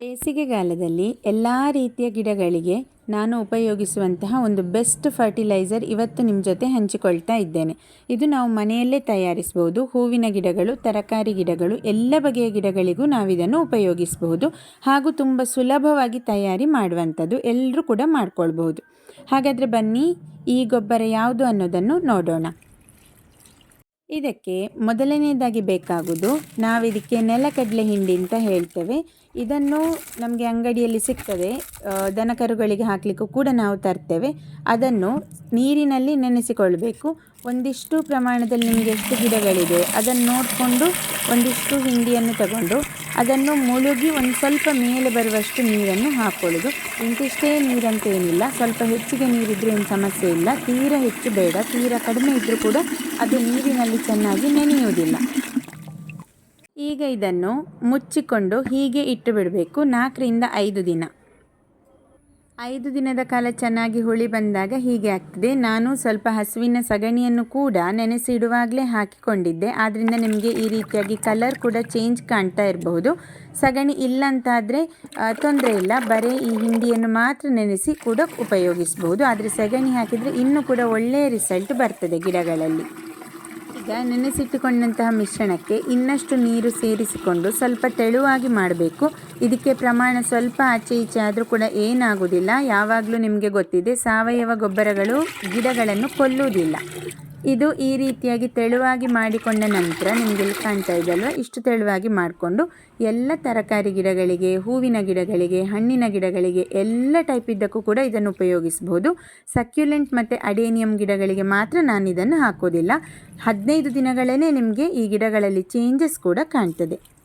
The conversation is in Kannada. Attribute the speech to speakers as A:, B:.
A: ಬೇಸಿಗೆಗಾಲದಲ್ಲಿ ಎಲ್ಲ ರೀತಿಯ ಗಿಡಗಳಿಗೆ ನಾನು ಉಪಯೋಗಿಸುವಂತಹ ಒಂದು ಬೆಸ್ಟ್ ಫರ್ಟಿಲೈಸರ್ ಇವತ್ತು ನಿಮ್ಮ ಜೊತೆ ಹಂಚಿಕೊಳ್ತಾ ಇದ್ದೇನೆ. ಇದು ನಾವು ಮನೆಯಲ್ಲೇ ತಯಾರಿಸಬಹುದು ಹೂವಿನ ಗಿಡಗಳು, ತರಕಾರಿ ಗಿಡಗಳು, ಎಲ್ಲ ಬಗೆಯ ಗಿಡಗಳಿಗೂ ನಾವಿದನ್ನು ಉಪಯೋಗಿಸಬಹುದು ಹಾಗೂ ತುಂಬ ಸುಲಭವಾಗಿ ತಯಾರಿ ಮಾಡುವಂಥದ್ದು ಎಲ್ಲರೂ ಕೂಡ ಮಾಡ್ಕೊಳ್ಬಹುದು. ಹಾಗಾದರೆ ಬನ್ನಿ, ಈ ಗೊಬ್ಬರ ಯಾವುದು ಅನ್ನೋದನ್ನು ನೋಡೋಣ. ಇದಕ್ಕೆ ಮೊದಲನೇದಾಗಿ ಬೇಕಾಗುವುದು ನಾವಿದಕ್ಕೆ ನೆಲಕಡಲೆ ಹಿಂಡಿ ಅಂತ ಹೇಳ್ತೇವೆ. ಇದನ್ನು ನಮಗೆ ಅಂಗಡಿಯಲ್ಲಿ ಸಿಗ್ತದೆ. ದನಕರುಗಳಿಗೆ ಹಾಕಲಿಕ್ಕೂ ಕೂಡ ನಾವು ತರ್ತೇವೆ. ಅದನ್ನು ನೀರಿನಲ್ಲಿ ನೆನೆಸಿಕೊಳ್ಬೇಕು ಒಂದಿಷ್ಟು ಪ್ರಮಾಣದಲ್ಲಿ ನಿಮಗೆ ಎಷ್ಟು ಗಿಡಗಳಿದೆ ಅದನ್ನು ನೋಡಿಕೊಂಡು ಒಂದಿಷ್ಟು ಹಿಂಡಿಯನ್ನು ತಗೊಂಡು ಅದನ್ನು ಮುಳುಗಿ ಒಂದು ಸ್ವಲ್ಪ ಮೇಲೆ ಬರುವಷ್ಟು ನೀರನ್ನು ಹಾಕ್ಕೊಳ್ಳೋದು ಇಂತಿಷ್ಟೇ ನೀರಂತ ಏನಿಲ್ಲ. ಸ್ವಲ್ಪ ಹೆಚ್ಚಿಗೆ ನೀರಿದ್ದರೂ ಏನು ಸಮಸ್ಯೆ ಇಲ್ಲ. ತೀರ ಹೆಚ್ಚು ಬೇಡ. ತೀರ ಕಡಿಮೆ ಇದ್ದರೂ ಕೂಡ ಅದು ನೀರಿನಲ್ಲಿ ಚೆನ್ನಾಗಿ ನೆನೆಯುವುದಿಲ್ಲ. ಈಗ ಇದನ್ನು ಮುಚ್ಚಿಕೊಂಡು ಹೀಗೆ ಇಟ್ಟು ಬಿಡಬೇಕು. ನಾಲ್ಕರಿಂದ ಐದು ದಿನ. ಐದು ದಿನದ ಕಾಲ ಚೆನ್ನಾಗಿ ಹುಳಿ ಬಂದಾಗ ಹೀಗೆ ಆಗ್ತದೆ. ನಾನು ಸ್ವಲ್ಪ ಹಸುವಿನ ಸಗಣಿಯನ್ನು ಕೂಡ ನೆನೆಸಿಡುವಾಗಲೇ ಹಾಕಿಕೊಂಡಿದ್ದೆ. ಆದ್ದರಿಂದ ನಿಮಗೆ ಈ ರೀತಿಯಾಗಿ ಕಲರ್ ಕೂಡ ಚೇಂಜ್ ಕಾಣ್ತಾ ಇರಬಹುದು. ಸಗಣಿ ಇಲ್ಲ ಅಂತಾದರೆ ತೊಂದರೆ ಇಲ್ಲ. ಬರೀ ಈ ಹಿಂಡಿಯನ್ನು ಮಾತ್ರ ನೆನೆಸಿ ಕೂಡ ಉಪಯೋಗಿಸಬಹುದು. ಆದರೆ ಸಗಣಿ ಹಾಕಿದರೆ ಇನ್ನೂ ಕೂಡ ಒಳ್ಳೆಯ ರಿಸಲ್ಟ್ ಬರ್ತದೆ ಗಿಡಗಳಲ್ಲಿ. ಈಗ ನೆನೆಸಿಟ್ಟುಕೊಂಡಂತಹ ಮಿಶ್ರಣಕ್ಕೆ ಇನ್ನಷ್ಟು ನೀರು ಸೇರಿಸಿಕೊಂಡು ಸ್ವಲ್ಪ ತೆಳುವಾಗಿ ಮಾಡಬೇಕು. ಇದಕ್ಕೆ ಪ್ರಮಾಣ ಸ್ವಲ್ಪ ಆಚೆ ಈಚೆ ಆದರೂ ಕೂಡ ಏನಾಗುವುದಿಲ್ಲ ಯಾವಾಗಲೂ ನಿಮಗೆ ಗೊತ್ತಿದೆ, ಸಾವಯವ ಗೊಬ್ಬರಗಳು ಗಿಡಗಳನ್ನು ಕೊಲ್ಲುವುದಿಲ್ಲ. ಇದು ಈ ರೀತಿಯಾಗಿ ತೆಳುವಾಗಿ ಮಾಡಿಕೊಂಡ ನಂತರ ನಿಮಗೆ ಇಲ್ಲಿ ಕಾಣ್ತಾ ಇದೆಯಲ್ವ ಇಷ್ಟು ತೆಳುವಾಗಿ ಮಾಡಿಕೊಂಡು ಎಲ್ಲ ತರಕಾರಿ ಗಿಡಗಳಿಗೆ, ಹೂವಿನ ಗಿಡಗಳಿಗೆ, ಹಣ್ಣಿನ ಗಿಡಗಳಿಗೆ ಎಲ್ಲ ಟೈಪ್ ಇದ್ದಕ್ಕೂ ಕೂಡ ಇದನ್ನು ಉಪಯೋಗಿಸ್ಬೋದು. ಸಕ್ಯುಲೆಂಟ್ ಮತ್ತು ಅಡೇನಿಯಂ ಗಿಡಗಳಿಗೆ ಮಾತ್ರ ನಾನು ಇದನ್ನು ಹಾಕೋದಿಲ್ಲ. ಹದಿನೈದು ದಿನಗಳೇ ನಿಮಗೆ ಈ ಗಿಡಗಳಲ್ಲಿ ಚೇಂಜಸ್ ಕೂಡ ಕಾಣ್ತದೆ.